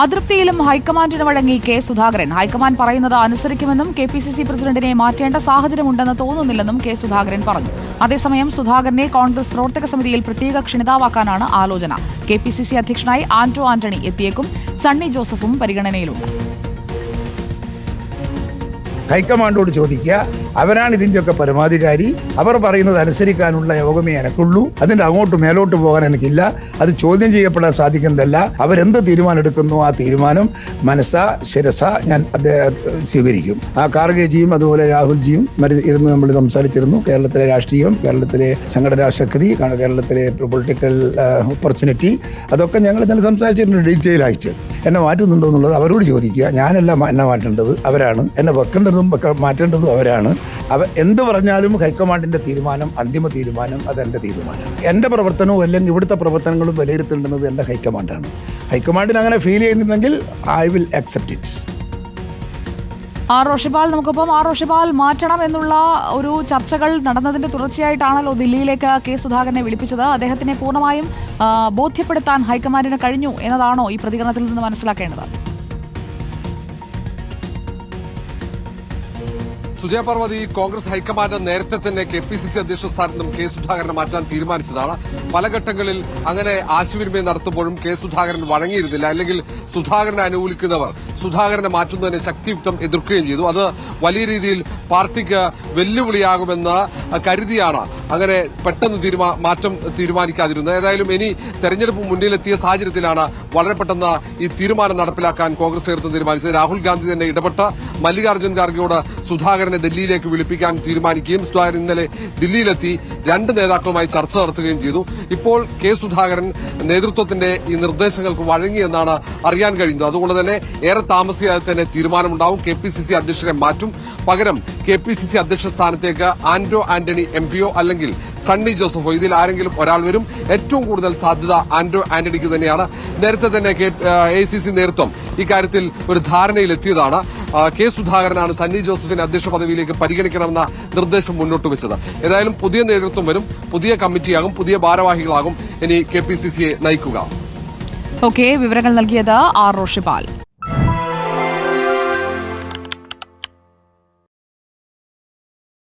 അതൃപ്തിയിലും ഹൈക്കമാൻഡിന് വഴങ്ങി K Sudhakaran. High command പറയുന്നത് അനുസരിക്കുമെന്നും കെ പി സി സി പ്രസിഡന്റിനെ മാറ്റേണ്ട സാഹചര്യമുണ്ടെന്ന് തോന്നുന്നില്ലെന്നും കെ സുധാകരൻ പറഞ്ഞു. അതേസമയം സുധാകരനെ കോൺഗ്രസ് പ്രവർത്തക സമിതിയിൽ പ്രത്യേക ക്ഷണിതാവാക്കാനാണ് ആലോചന. കെ പി സി സി അധ്യക്ഷനായി ആന്റോ ആന്റണി എത്തിയേക്കും സണ്ണി ജോസഫും പരിഗണനയിലുണ്ട്. ഹൈക്കമാൻഡോട് ചോദിക്കുക അവരാണ് ഇതിന്റെയൊക്കെ പരമാധികാരി? അവർ പറയുന്നത് അനുസരിക്കാനുള്ള യോഗമേ എനക്കുള്ളൂ. അതിന്റെ അങ്ങോട്ട് മേലോട്ട് പോകാൻ എനിക്കില്ല. അത് ചോദ്യം ചെയ്യപ്പെടാൻ സാധിക്കുന്നതല്ല. അവരെന്ത് തീരുമാനം എടുക്കുന്നു ആ തീരുമാനം മനസ്സ ശിരസ ഞാൻ സ്വീകരിക്കും. ആ കാർഗേജിയും അതുപോലെ രാഹുൽജിയും ഇരുന്ന് നമ്മൾ സംസാരിച്ചിരുന്നു. കേരളത്തിലെ രാഷ്ട്രീയം കേരളത്തിലെ സംഘടനാ ശക്തി കേരളത്തിലെ പൊളിറ്റിക്കൽ ഓപ്പർച്യൂണിറ്റി അതൊക്കെ ഞങ്ങൾ ഇന്നലെ സംസാരിച്ചിട്ടുണ്ട് ഡീറ്റെയിൽ ആയിട്ട് എന്നെ മാറ്റുന്നുണ്ടോ എന്നുള്ളത് അവരോട് ചോദിക്കുക. ഞാനല്ല എന്നെ മാറ്റേണ്ടത് അവരാണ്. എന്നെ വെക്കേണ്ടതും വെക്ക- മാറ്റേണ്ടതും അവരാണ്. അവ എന്ത് പറഞ്ഞാലും ഹൈക്കമാൻഡിന്റെ തീരുമാനം അന്തിമ തീരുമാനം അത് എന്റെ തീരുമാനം. എന്റെ പ്രവർത്തനവും അല്ലെങ്കിൽ ഇവിടുത്തെ പ്രവർത്തനങ്ങളും വിലയിരുത്തേണ്ടുന്നത് എന്റെ ഹൈക്കമാൻഡാണ്. ഹൈക്കമാൻഡിന് അങ്ങനെ ഫീൽ ചെയ്യുന്നുണ്ടെങ്കിൽ I will accept it R Roshipal നമുക്കൊപ്പം ആർ റോഷിപാൽ മാറ്റണം എന്നുള്ള ഒരു ചർച്ചകൾ നടന്നതിന്റെ തുടർച്ചയായിട്ടാണല്ലോ ദില്ലിയിലേക്ക് കെ സുധാകരനെ വിളിപ്പിച്ചത്. അദ്ദേഹത്തിനെ പൂർണമായും ബോധ്യപ്പെടുത്താൻ ഹൈക്കമാൻഡിന് കഴിഞ്ഞു എന്നതാണോ ഈ പ്രതികരണത്തിൽ നിന്ന് മനസ്സിലാക്കേണ്ടത്? സുജയ കോൺഗ്രസ് ഹൈക്കമാൻഡ് നേരത്തെ തന്നെ കെ പി സി സി അധ്യക്ഷ സ്ഥാനത്ത് നിന്നും കെ സുധാകരനെ മാറ്റാൻ തീരുമാനിച്ചതാണ്. പല ഘട്ടങ്ങളിൽ അങ്ങനെ ആശയവിനിമയം നടത്തുമ്പോഴും കെ സുധാകരൻ വഴങ്ങിയിരുന്നില്ല. അല്ലെങ്കിൽ സുധാകരനെ അനുകൂലിക്കുന്നവർ സുധാകരനെ മാറ്റുന്നതിനെ ശക്തിയുക്തം എതിർക്കുകയും ചെയ്തു. അത് വലിയ രീതിയിൽ പാർട്ടിക്ക് വെല്ലുവിളിയാകുമെന്ന് കരുതിയാണ് അങ്ങനെ പെട്ടെന്ന് മാറ്റം തീരുമാനിക്കാതിരുന്നത്. ഏതായാലും ഇനി തെരഞ്ഞെടുപ്പ് മുന്നിലെത്തിയ സാഹചര്യത്തിലാണ് വളരെ പെട്ടെന്ന് ഈ തീരുമാനം നടപ്പിലാക്കാൻ കോൺഗ്രസ് നേതൃത്വം തീരുമാനിച്ചത്. രാഹുൽ ഗാന്ധി തന്നെ ഇടപെട്ട് മല്ലികാർജുൻ ഖാർഗെയോട് സുധാകരനെ ഡൽഹിയിലേക്ക് വിളിപ്പിക്കാൻ തീരുമാനിക്കുകയും സുധാകരൻ ഇന്നലെ ദില്ലിയിലെത്തി രണ്ട് നേതാക്കളുമായി ചർച്ച നടത്തുകയും ചെയ്തു. ഇപ്പോൾ കെ സുധാകരൻ നേതൃത്വത്തിന്റെ ഈ നിർദ്ദേശങ്ങൾക്ക് വഴങ്ങിയെന്നാണ് അറിയാൻ കഴിയുന്നത്. അതുകൊണ്ട് തന്നെ ഏറെ താമസിയാതെ തന്നെ തീരുമാനമുണ്ടാവും. കെ പി സി സി അധ്യക്ഷനെ മാറ്റും. പകരം കെ പി സി സി അധ്യക്ഷ സ്ഥാനത്തേക്ക് ആന്റോ ആന്റണി എം പിയോ അല്ലെങ്കിൽ സണ്ണി ജോസഫോ ഇതിൽ ആരെങ്കിലും ഒരാൾ വരും. ഏറ്റവും കൂടുതൽ സാധ്യത ആന്റോ ആന്റണിക്ക് തന്നെയാണ്. നേരത്തെ തന്നെ എ സി സി നേതൃത്വം ഇക്കാര്യത്തിൽ ഒരു ധാരണയിലെത്തിയതാണ്. കെ സുധാകരനാണ് സണ്ണി ജോസഫിനെ അധ്യക്ഷ പദവിയിലേക്ക് പരിഗണിക്കണമെന്ന നിർദ്ദേശം മുന്നോട്ട് വെച്ചത്. ഏതായാലും പുതിയ നേതൃത്വം വരും. പുതിയ കമ്മിറ്റിയാകും. പുതിയ ഭാരവാഹികളാകും. ഇനി കെ പി സി സിയെ നയിക്കുക. ഓക്കെ വിവരങ്ങൾ നൽകിയത് ആർ റോഷിപാൽ